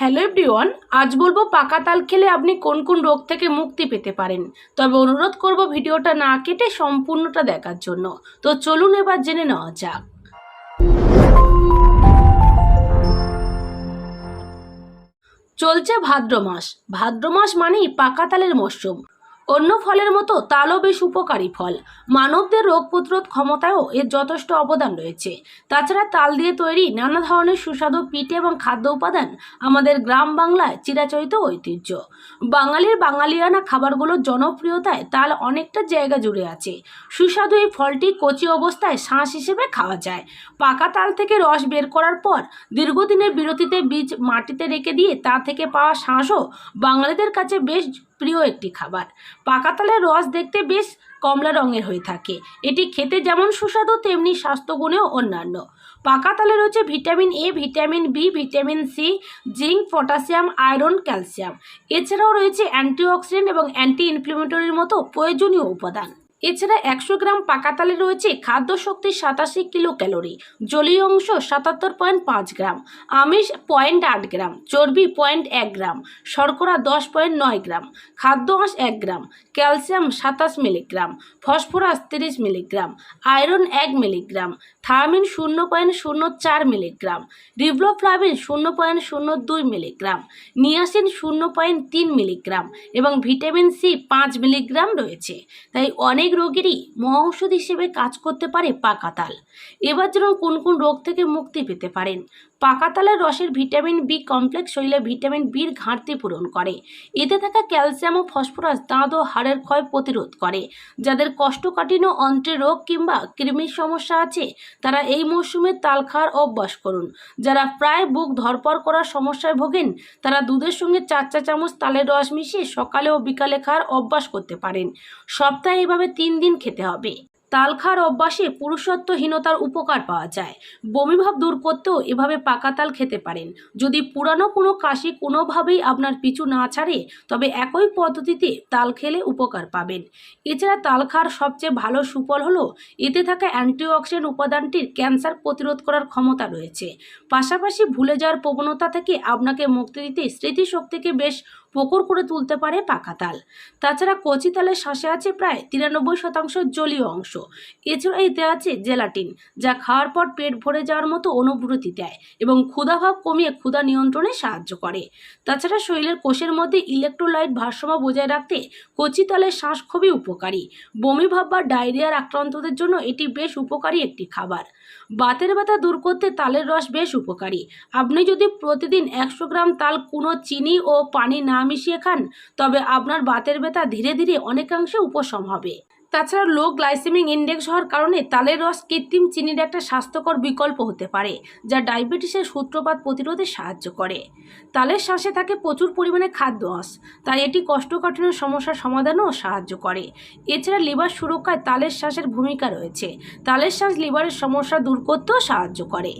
Hello everyone, আজ বলব পাকা তাল খেলে আপনি কোন কোন রোগ থেকে মুক্তি পেতে পারেন। তবে অনুরোধ করব ভিডিওটা না কেটে সম্পূর্ণটা দেখার জন্য। তো চলুন এবার জেনে নেওয়া যাক। চলছে ভাদ্র মাস ভাদ্র মাস মানেই পাকা তালের মরশুম। অন্য ফলের মতো তালও বেশ উপকারী ফল। মানবদের রোগ প্রতিরোধ ক্ষমতায়ও এর যথেষ্ট অবদান রয়েছে। তাছাড়া তাল দিয়ে তৈরি নানা ধরনের সুস্বাদু পিঠে এবং খাদ্য উপাদান আমাদের গ্রাম বাংলায় চিরাচরিত ঐতিহ্য। বাঙালির বাঙালিয়ানা খাবারগুলোর জনপ্রিয়তায় তাল অনেকটা জায়গা জুড়ে আছে। সুস্বাদু এই ফলটি কচি অবস্থায় শাঁস হিসেবে খাওয়া যায়। পাকা তাল থেকে রস বের করার পর দীর্ঘদিনের বিরতিতে বীজ মাটিতে রেখে দিয়ে তা থেকে পাওয়া শাঁসও বাঙালিদের কাছে বেশ প্রিয় একটি খাবার। পাকা তালের রস দেখতে বেশ কমলা রঙের হয়ে থাকে। এটি খেতে যেমন সুস্বাদু, তেমনি স্বাস্থ্যগুণেও অন্যান্য। পাকা তালে রয়েছে vitamin A vitamin B vitamin C zinc, potassium, iron, calcium. এছাড়াও রয়েছে অ্যান্টিঅক্সিডেন্ট এবং অ্যান্টি ইনফ্লেমেটরির মতো প্রয়োজনীয় উপাদান। এছাড়া একশো গ্রাম পাকা তালে রয়েছে খাদ্য শক্তি সাতাশি কিলো ক্যালোরি জলীয় অংশ সাতাত্তর পয়েন্ট পাঁচ গ্রাম, আমিষ পয়েন্ট আট গ্রাম, চর্বি পয়েন্ট এক গ্রাম, শর্করা দশ পয়েন্ট নয় গ্রাম, খাদ্য হাঁস এক গ্রাম, ক্যালসিয়াম সাতাশ মিলিগ্রাম, ফসফরাস তিরিশ মিলিগ্রাম, আয়রন এক মিলিগ্রাম থায়ামিন শূন্য পয়েন্ট শূন্য চার মিলিগ্রাম রিভ্লোফ্লাভিন শূন্য পয়েন্ট শূন্য দুই মিলিগ্রাম, নিয়াসিন শূন্য পয়েন্ট তিন মিলিগ্রাম এবং ভিটামিন সি পাঁচ মিলিগ্রাম রয়েছে। তাই অনেক রোগেরই মহৌষধ হিসেবে কাজ করতে পারে পাকাতাল এবার যেন কোন কোন রোগ থেকে মুক্তি পেতে পারেন। পাকা তালের রসের ভিটামিন বি কমপ্লেক্স শরীরে ভিটামিন বির ঘাটতি পূরণ করে। এতে থাকা ক্যালসিয়াম ও ফসফরাস দাঁত ও হাড়ের ক্ষয় প্রতিরোধ করে। যাদের কষ্টকাঠিন্য, অন্ত্রে রোগ কিংবা কৃমির সমস্যা আছে, তারা এই মরশুমে তাল খাওয়ার অভ্যাস করুন। যারা প্রায় বুক ধরপড় করার সমস্যায় ভোগেন, তারা দুধের সঙ্গে চার চা চামচ তালের রস মিশিয়ে সকালে ও বিকালে খাওয়ার অভ্যাস করতে পারেন। সপ্তাহে এভাবে তিন দিন খেতে হবে। তাল খাওয়ার অভ্যাসে পুরুষত্বহীনতার উপকার পাওয়া যায়। বমিভাব দূর করতেও এভাবে পাকা তাল খেতে পারেন। যদি পুরানো কোনো কাশি কোনোভাবেই আপনার পিছু না ছাড়ে, তবে একই পদ্ধতিতে তাল খেলে উপকার পাবেন। এছাড়া তাল খাওয়ার সবচেয়ে ভালো সুফল হলো, এতে থাকা অ্যান্টিঅক্সিডেন্ট উপাদানটির ক্যান্সার প্রতিরোধ করার ক্ষমতা রয়েছে। পাশাপাশি ভুলে যাওয়ার প্রবণতা থেকে আপনাকে মুক্তি দিতে স্মৃতিশক্তিকে বেশ প্রখর করে তুলতে পারে পাকা তাল। তাছাড়া কচি তালের শ্বাসে আছে প্রায় তিরানব্বই শতাংশ জলীয় অংশ। এছাড়া এতে আছে জেলাটিন, যা খাওয়ার পর পেট ভরে যাওয়ার মতো অনুভূতি দেয় এবং ক্ষুধাভাব কমিয়ে ক্ষুধা নিয়ন্ত্রণে সাহায্য করে। তাছাড়া শরীরের কোষের মধ্যে ইলেকট্রোলাইট ভারসাম্য বজায় রাখতে কচি তালের শ্বাস খুবই উপকারী। বমি ভাব বা ডায়রিয়ার আক্রান্তদের জন্য এটি বেশ উপকারী একটি খাবার। বাতের ব্যথা দূর করতে তালের রস বেশ উপকারী। আপনি যদি প্রতিদিন একশো গ্রাম তাল কোনো চিনি ও পানি না মিশিয়ে খান, তবে আপনার বাতের ব্যথা ধীরে ধীরে অনেকাংশে উপশম হবে। তাছাড়া লো গ্লাইসেমিক ইন্ডেক্স হওয়ার কারণে তালের রস কৃত্রিম চিনির একটা স্বাস্থ্যকর বিকল্প হতে পারে, যা ডায়াবেটিসের সূত্রপাত প্রতিরোধে সাহায্য করে। তালের শ্বাসে থাকে প্রচুর পরিমাণে খাদ্য রস, তাই এটি কষ্টকাঠিন্য সমস্যার সমাধানেও সাহায্য করে। এছাড়া লিভার সুরক্ষায় তালের শ্বাসের ভূমিকা রয়েছে, তালের শ্বাস লিভারের সমস্যা দূর করতেও সাহায্য করে।